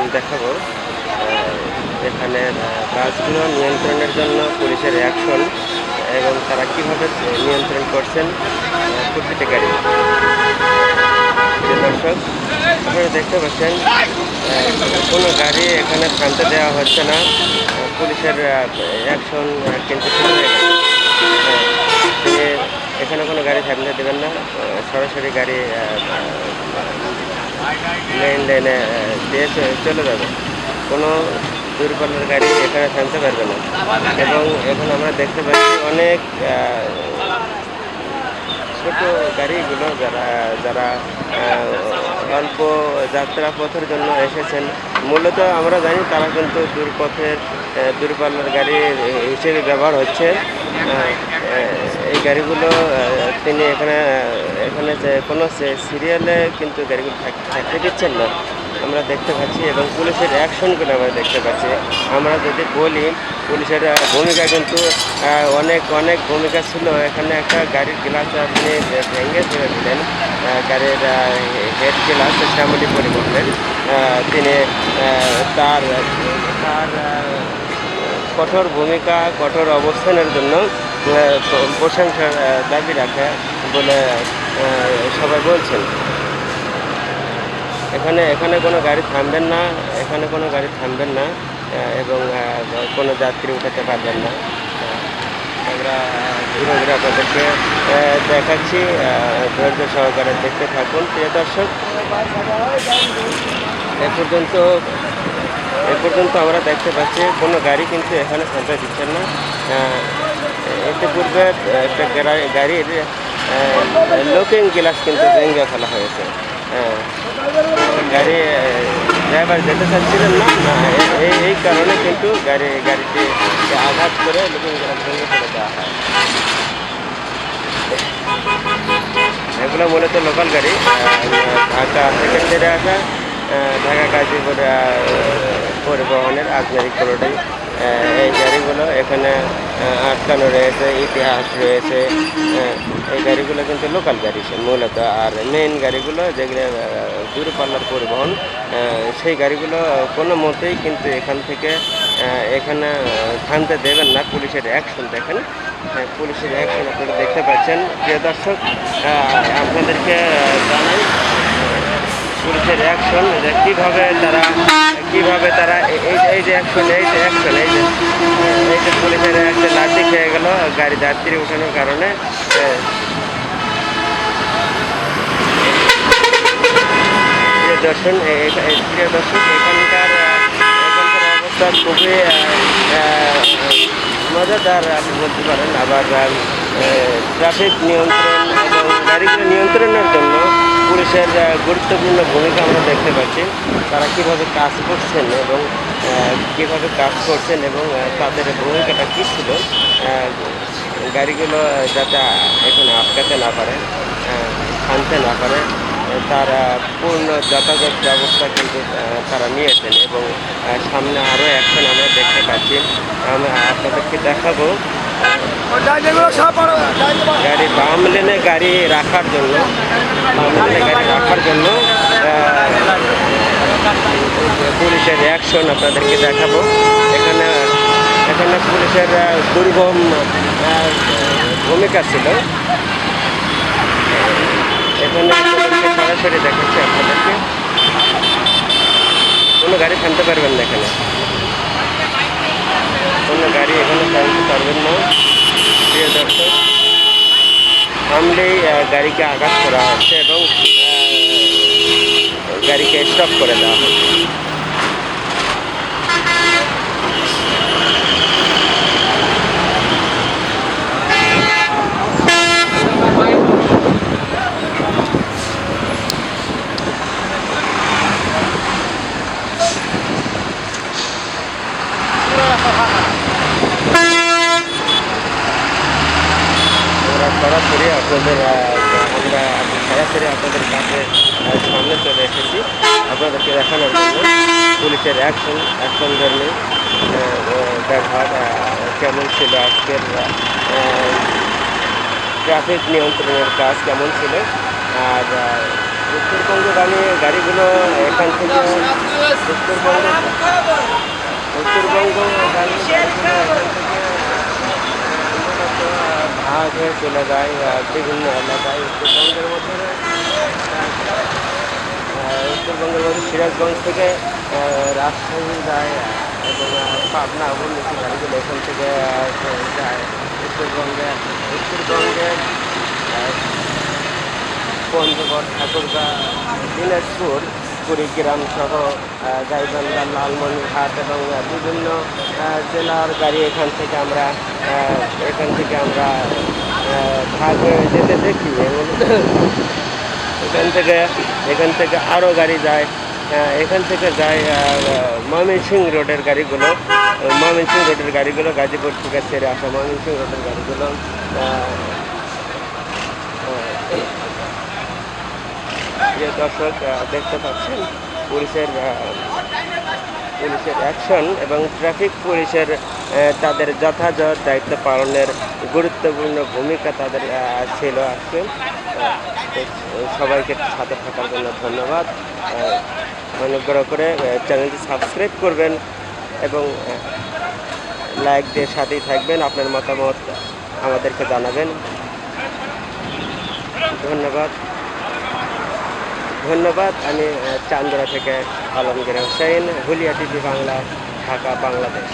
এখন দেখাবো। এখানে বাসগুলো নিয়ন্ত্রণের জন্য পুলিশের অ্যাকশন এবং তারা কীভাবে নিয়ন্ত্রণ করছেন প্রতিটি গাড়ি। দর্শক, আপনারা দেখতে পাচ্ছেন কোনো গাড়ি এখানে থামতে দেওয়া হচ্ছে না। পুলিশের অ্যাকশন কিন্তু শুরু হয়ে গেছে। এখানে কোনো গাড়ি থামতে দেবেন না। সরাসরি গাড়ি মেইন লাইনে দিয়ে চলে যাবে। কোনো দূরপাল্লার গাড়ি এখানে থামতে পারবে না। এবং এখন আমরা দেখতে পাচ্ছি অনেক ছোট গাড়িগুলো যারা যারা অল্প যাত্রা পথের জন্য এসেছেন। মূলত আমরা জানি তারা কিন্তু দূরপথের দূরপাল্লার গাড়ি হিসেবে ব্যবহার হচ্ছে। গাড়িগুলো তিনি এখানে এখানে যে কোনো সিরিয়ালে কিন্তু গাড়িগুলো থাকতে দিচ্ছেন না। আমরা দেখতে পাচ্ছি এবং পুলিশের অ্যাকশনগুলো আমরা দেখতে পাচ্ছি। আমরা যদি বলি পুলিশের ভূমিকা কিন্তু অনেক অনেক ভূমিকা ছিল। এখানে একটা গাড়ির গ্লাস আপনি ভেঙে ফেলে দিলেন গাড়ির হেড গ্লাস শ্যামলী পরিবহনের আহ, তিনি তার তার কঠোর ভূমিকা কঠোর অবস্থানের জন্য প্রশংসার দাবি রাখে বলে সবাই বলছেন। এখানে এখানে কোনো গাড়ি থামবেন না, এখানে কোনো গাড়ি থামবেন না এবং কোনো যাত্রী উঠাতে পারবেন না। আমরা ঘুরে ঘুরে আপনাদেরকে দেখাচ্ছি ধৈর্য সহকারে দেখতে থাকুন, প্রিয় দর্শক। এ পর্যন্ত এ পর্যন্ত আমরা দেখতে পাচ্ছি, কোনো গাড়ি কিন্তু এখানে থামতে দিচ্ছেন না। এতে একটা গাড়ির লুকিং গ্লাস কিন্তু ভেঙে ফেলা হয়েছে। হ্যাঁ। গাড়ি ড্রাইভার যেতে চাচ্ছিলেন না এই এই কারণে কিন্তু গাড়ি গাড়িটি আঘাত করে লুকিং গ্লাস ভেঙে ফেলে দেওয়া হয়। এগুলো মূলত লোকাল গাড়ি ঢাকা থেকে ছেড়ে আসা ঢাকা গাজীপুর পরিবহনের আজমেরি রোডে এই গাড়িগুলো এখানে আটকানো রয়েছে, ইতিহাস রয়েছে। এই গাড়িগুলো কিন্তু লোকাল গাড়ি মূলত। আর মেইন গাড়িগুলো যেগুলো দূরপাল্লার পরিবহন সেই গাড়িগুলো কোনো মতেই কিন্তু এখান থেকে এখানে থামতে দেবেন না। পুলিশের অ্যাকশন দেখেন। পুলিশের অ্যাকশন আপনারা দেখতে পাচ্ছেন। প্রিয় দর্শক আপনাদেরকে জানাই অ্যাকশন যে কীভাবে তারা কীভাবে তারা এই এই যে অ্যাকশন এই যে অ্যাকশন এই যে এই যে পুলিশের একটা লাঠি খেয়ে গেল, গাড়ি যাত্রী উঠানোর কারণে দর্শন প্রিয় দর্শক, এখানকার এখানকার অবস্থা খুবই মজাদার আপনি বলতে পারেন। আবার ট্রাফিক নিয়ন্ত্রণ এবং গাড়িগুলো নিয়ন্ত্রণের জন্য পুলিশের গুরুত্বপূর্ণ ভূমিকা আমরা দেখতে পাচ্ছি। তারা কীভাবে কাজ করছেন এবং কীভাবে কাজ করছেন এবং তাদের ভূমিকাটা কী ছিল? গাড়িগুলো যাতে এখানে আটকাতে না পারে আনতে না পারে, তার পূর্ণ যাতায়াত ব্যবস্থা কিন্তু তারা নিয়েছেন এবং সামনে আরও অ্যাকশন আমরা দেখতে পাচ্ছি। আমরা আপনাদেরকে দেখাবো গাড়ি বাম লেনে গাড়ি রাখার জন্য, বাম লেনে গাড়ি রাখার জন্য পুলিশের অ্যাকশন আপনাদেরকে দেখাবো। এখানে এখানে পুলিশের দুর্গম ভূমিকা ছিল। এখানে সরাসরি দেখাচ্ছি আপনাদেরকে। কোনো গাড়ি থামতে পারবেন না এখানে। কোনো গাড়ি এখানে চালাতে পারবেন না। প্রিয় দর্শক থামলেই গাড়িকে আঘাত করা হচ্ছে এবং গাড়িকে স্টপ করে দেওয়া হচ্ছে আমরা আপনাদের আমরা সরাসরি আপনাদের কাছে সামনে চলে এসেছি। আপনাদেরকে দেখানোর জন্য পুলিশের অ্যাকশন অ্যাকশন ধর্মী ব্যবহার কেমন ছিল আজকের ট্রাফিক নিয়ন্ত্রণের কাজ কেমন ছিল? আর আহ, উত্তরবঙ্গগামী গাড়িগুলো এখান থেকে উত্তরবঙ্গ উত্তরবঙ্গ গাড়ি গাড়িগুলো এখান থেকে মূলত হয়ে চলে যায় বিভিন্ন এলাকায় উত্তরবঙ্গের মধ্যে। উত্তরবঙ্গের মধ্যে সিরাজগঞ্জ থেকে রাজশাহী যায় এবং পাবনা, অবনীতি গাড়িগুলো এখান থেকে যায় উত্তরবঙ্গে। উত্তরবঙ্গে পঞ্চগড় ঠাকুরগাঁ, দিনাজপুর কুড়িগ্রাম সহ গাইবান্ধা লালমনিরহাট এবং বিভিন্ন জেলার গাড়ি এখান থেকে আমরা এখান থেকে আমরা ভাগ হয়ে যেতে দেখি এবং এখান থেকে এখান থেকে আরও গাড়ি যায়। এখান থেকে যায় আহ, ময়মনসিংহ রোডের গাড়িগুলো। ময়মনসিংহ রোডের গাড়িগুলো গাজীপুর থেকে ছেড়ে আসা ময়মনসিংহ রোডের গাড়িগুলো যে দর্শক দেখতে পাচ্ছেন, পুলিশের পুলিশের অ্যাকশন এবং ট্রাফিক পুলিশের তাদের যথাযথ দায়িত্ব পালনের গুরুত্বপূর্ণ ভূমিকা তাদের ছিল আজকে। সবাইকে সাথে থাকার জন্য ধন্যবাদ। অনুগ্রহ করে চ্যানেলটি সাবস্ক্রাইব করবেন এবং লাইক দিয়ে সাথেই থাকবেন। আপনার মতামত আমাদেরকে জানাবেন। ধন্যবাদ। ধন্যবাদ। আমি চান্দরা থেকে আলমগীর হোসেন হুলিয়া টিভি বাংলা ঢাকা বাংলাদেশ।